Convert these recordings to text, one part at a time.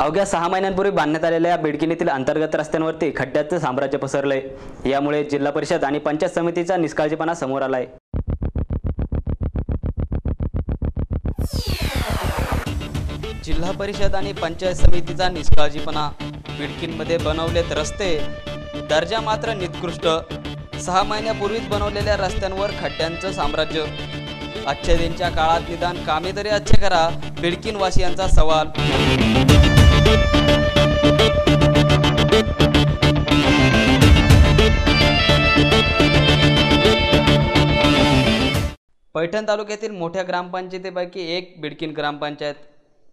अवघ्या सहा महिन्यांपूर्वी बांधण्यात आलेल्या या येथील अंतर्गत रस्त्यांवरती खड्ड्याचं साम्राज्य पसरलंय. यामुळे जिल्हा परिषद आणि पंचायत समितीचा निष्काळजीपणा समोर आलाय. जिल्हा परिषद आणि पंचायत समितीचा निष्काळजीपणा. बिडकींमध्ये बनवलेत रस्ते. दर्जा मात्र निकृष्ट. सहा महिन्यापूर्वीच बनवलेल्या रस्त्यांवर खड्ड्यांचं साम्राज्य. आजच्या दिनच्या काळात निदान कामे तरी अच्छे करा बिडकीनवासियांचा सवाल. पैठण तालुक्यातील मोठ्या ग्रामपंचायतीपैकी एक बिडकीन ग्रामपंचायत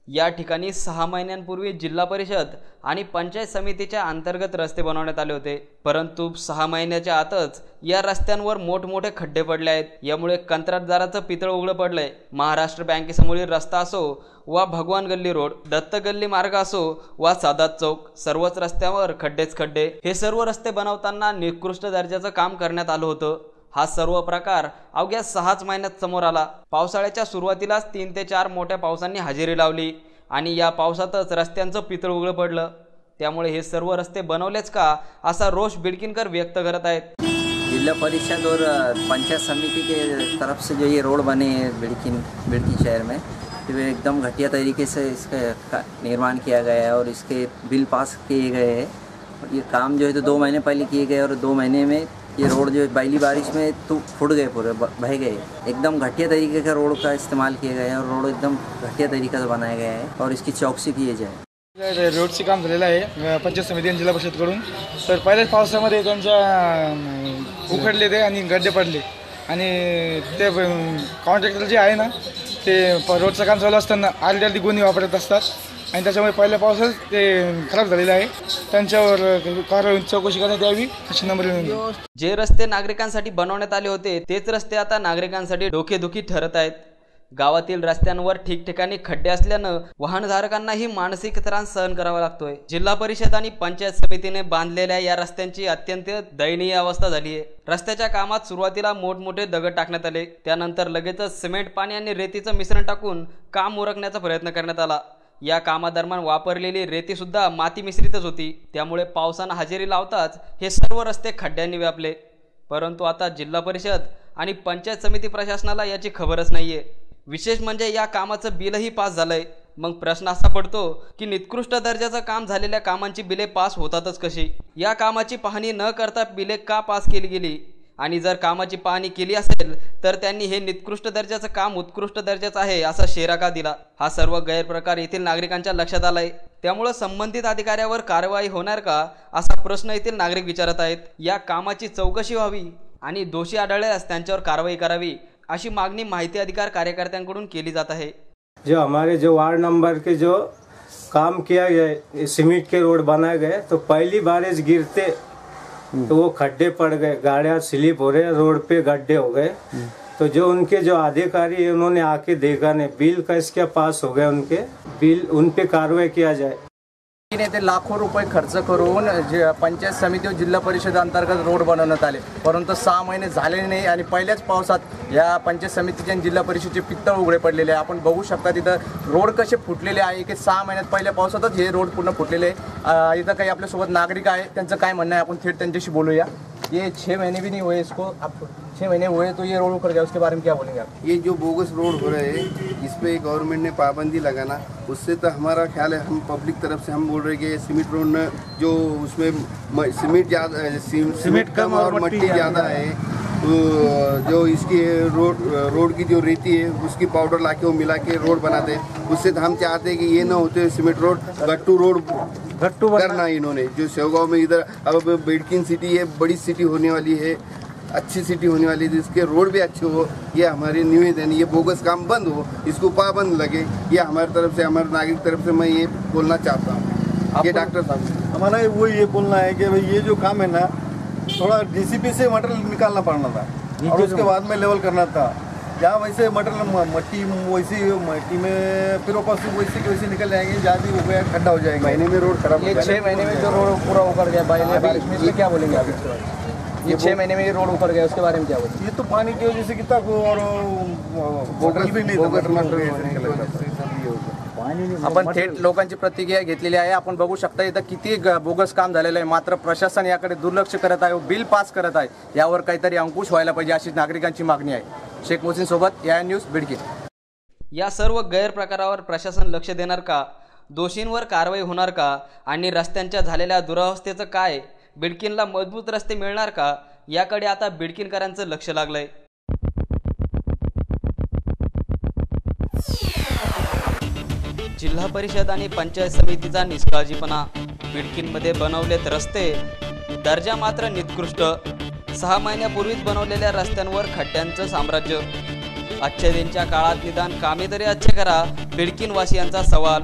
या ठिकाणी सहा महिन्यांपूर्वी जिल्हा परिषद आणि पंचायत समितीच्या अंतर्गत रस्ते बनवण्यात आले होते. परंतु सहा महिन्याच्या आतच या रस्त्यांवर मोठमोठे खड्डे पडले आहेत. यामुळे कंत्राटदाराचं पितळ उघडं पडलंय. महाराष्ट्र बँकेसमोरील रस्ता असो वा भगवान गल्ली रोड दत्त गल्ली मार्ग असो वा सादात चौक सर्वच रस्त्यावर खड्डेच खड्डे. हे सर्व रस्ते बनवताना निकृष्ट दर्जाचं काम करण्यात आलं होतं. हा सर्व प्रकार अवघ्या सहाच महिन्यात समोर आला. पावसाळ्याच्या सुरुवातीलाच तीन ते चार मोठ्या पावसांनी हजेरी लावली आणि या पावसातच रस्त्यांचं पितळ उघडं पडलं. त्यामुळे हे सर्व रस्ते बनवलेच का असा रोष बिडकिनकर व्यक्त करत आहेत. जिला परिषद और पंचायत समिति के तरफ से जो ये रोड बने हैं बिड़किन बिड़किन शहर में तो एकदम घटिया तरीके से इसका निर्माण किया गया है और इसके बिल पास किए गए हैं। और ये काम जो है तो दो महीने पहले किए गए और दो महीने में ये रोड जो है, पहली बारिश में तो फुट गए पूरे बह गए। एकदम घटिया तरीके का रोड का इस्तेमाल किया गया है और रोड एकदम घटिया तरीके से बनाया गया है और इसकी चौकसी की जाए। रे- रोडचे काम आहे. पंचायत समिती आणि जिल्हा परिषदकडून तर पहिल्याच पावसामध्ये त्यांच्या उखडले ते आणि गड्डे पडले. ते कॉन्ट्रॅक्टर जे आहे ना प- रोडचं काम चालू असताना अर्धी अर्धी गुन्हे वापरत आणि त्याच्यामुळे पहिल्या पावसात ते खराब झालेलं आहे. त्यांच्यावर म्हणजे कारवाई चौकशी करण्यात यावी अशी नंबर जे रस्ते नागरिकांसाठी बनवण्यात आले होते तेच रस्ते आता नागरिकांसाठी डोकेदुखी ठरत आहेत. गावातील रस्त्यांवर ठिकठिकाणी खड्डे असल्यानं वाहनधारकांनाही मानसिक त्रास सहन करावा लागतोय. जिल्हा परिषद आणि पंचायत समितीने बांधलेल्या या रस्त्यांची अत्यंत दयनीय अवस्था झाली आहे. रस्त्याच्या कामात सुरुवातीला मोठमोठे दगड टाकण्यात आले. त्यानंतर लगेचच सिमेंट पाणी आणि रेतीचं मिश्रण टाकून काम उरकण्याचा प्रयत्न करण्यात आला. या कामादरम्यान वापरलेली रेतीसुद्धा माती मिश्रितच होती. त्यामुळे पावसानं हजेरी लावताच हे सर्व रस्ते खड्ड्यांनी व्यापले. परंतु आता जिल्हा परिषद आणि पंचायत समिती प्रशासनाला याची खबरच नाही आहे विशेष म्हणजे या कामाचं बिलही पास झालंय. मग प्रश्न असा पडतो की निकृष्ट दर्जाचं काम झालेल्या कामांची बिले पास होतातच कशी? या कामाची पाहणी न करता बिले का पास केली गेली? आणि जर कामाची पाहणी केली असेल तर त्यांनी हे निकृष्ट दर्जाचं काम उत्कृष्ट दर्जाचं आहे असा शेराका दिला. हा सर्व गैरप्रकार येथील नागरिकांच्या लक्षात आलाय. त्यामुळं संबंधित अधिकाऱ्यावर कारवाई होणार का असा प्रश्न येथील नागरिक विचारत आहेत. या कामाची चौकशी व्हावी आणि दोषी आढळल्यास त्यांच्यावर कारवाई करावी अशी मागणी माहिती अधिकार कार्यकर्त्यांकडून केली जात आहे. जो हमारे जो वार्ड नंबर के जो काम किया गया सिमेंट सीमेंट के रोड बनाए गए तो पहली बारिश गिरते तो वो खड्डे पड़ गए, गाड़िया स्लिप हो रहे रोड पे गड्ढे हो गए। तो जो उनके जो अधिकारी है, उन्होंने आके देखा नहीं। बिल कैस क्या पास हो गए उनके। बिल, उन पे कार्रवाई किया जाए। ने ते लाखो रुपये खर्च करून जे पंचायत समिती व जिल्हा परिषद अंतर्गत रोड बनवण्यात आले. परंतु सहा महिने झाले नाही आणि पहिल्याच पावसात या पंचायत समितीचे आणि जिल्हा परिषदेचे पित्तळ उघडे पडलेले आहे. आपण बघू शकता तिथं रोड कसे फुटलेले आहे. की सहा महिन्यात पहिल्या पावसातच हे रोड पूर्ण फुटलेले आहे. इथं काही आपल्यासोबत नागरिक आहे त्यांचं काय म्हणणं आहे? आपण थेट त्यांच्याशी बोलूया. ये छः महीने भी नहीं हुए इसको। आप छः महीने हुए तो ये रोड उखड़ गया उसके बारे में क्या बोलेंगे आप? ये जो बोगस रोड हो रहे हैं इस पर गवर्नमेंट ने पाबंदी लगाना उससे तो हमारा ख्याल है हम पब्लिक तरफ़ से हम बोल रहे हैं कि सीमेंट रोड जो उसमें सीमेंट ज़्यादा सीमेंट कम और मट्टी ज़्यादा है। जो इसकी रोड रोड की जो रेती है उसकी पाउडर ला के वो मिला के रोड बनाते हैं उससे तो हम चाहते हैं कि ये ना होते सीमेंट रोड गट्टू रोड गट्टू करना इन्होंने जो सेवगांव में इधर अब बेडकिन सिटी है बड़ी सिटी होने वाली है अच्छी सिटी होने वाली है जिसके रोड भी अच्छे हो ये हमारे निवेदन ये बोगस काम बंद हो इसको पाबंद लगे ये हमारे तरफ़ से हमारे नागरिक तरफ़ से मैं ये बोलना चाहता हूँ। ये डॉक्टर साहब। हमारा वो ये बोलना है कि भाई ये जो काम है ना थोड़ा डीसीपी से मटेरियल निकालना पड़ना था। और उसके बाद में लेवल करना था। जहाँ वैसे मटेरियल मट्टी वैसी मट्टी में फिर वापस वैसे की वैसे निकल जाएँगे जहाँ भी हो गया खड्डा हो जाएगा। महीने में रोड खराब ये छः महीने में जो रोड पूरा उखड़ गया बारिश बारिश में इसमें क्या बोलेंगे आप? ये छः महीने में ये रोड उखड़ गया उसके बारे में क्या बोलेंगे? ये तो पानी की वजह से कितना और बोटल भी नहीं आपण थेट लोकांची प्रतिक्रिया घेतलेली आहे. आपण बघू शकता इथं किती बोगस काम झालेलं आहे. मात्र प्रशासन याकडे दुर्लक्ष करत आहे बिल पास करत आहे. यावर काहीतरी अंकुश व्हायला पाहिजे अशी नागरिकांची मागणी आहे. शेख मोहसिन सोबत या न्यूज बिडकी. या सर्व गैरप्रकारावर प्रशासन लक्ष देणार का? दोषींवर कारवाई होणार का? आणि रस्त्यांच्या झालेल्या दुरावस्थेचं काय? बिडकीनला मजबूत रस्ते मिळणार का? याकडे आता बिडकीनकरांचं लक्ष लागलंय. जिल्हा परिषद आणि पंचायत समितीचा निष्काळजीपणा. मिडकींमध्ये बनवलेत रस्ते. दर्जा मात्र निकृष्ट. सहा महिन्यापूर्वीच बनवलेल्या रस्त्यांवर खड्ड्यांचं साम्राज्य. आजच्या दिनच्या काळात निदान कामे तरी अच्छे करा बिडकीनवासियांचा सवाल.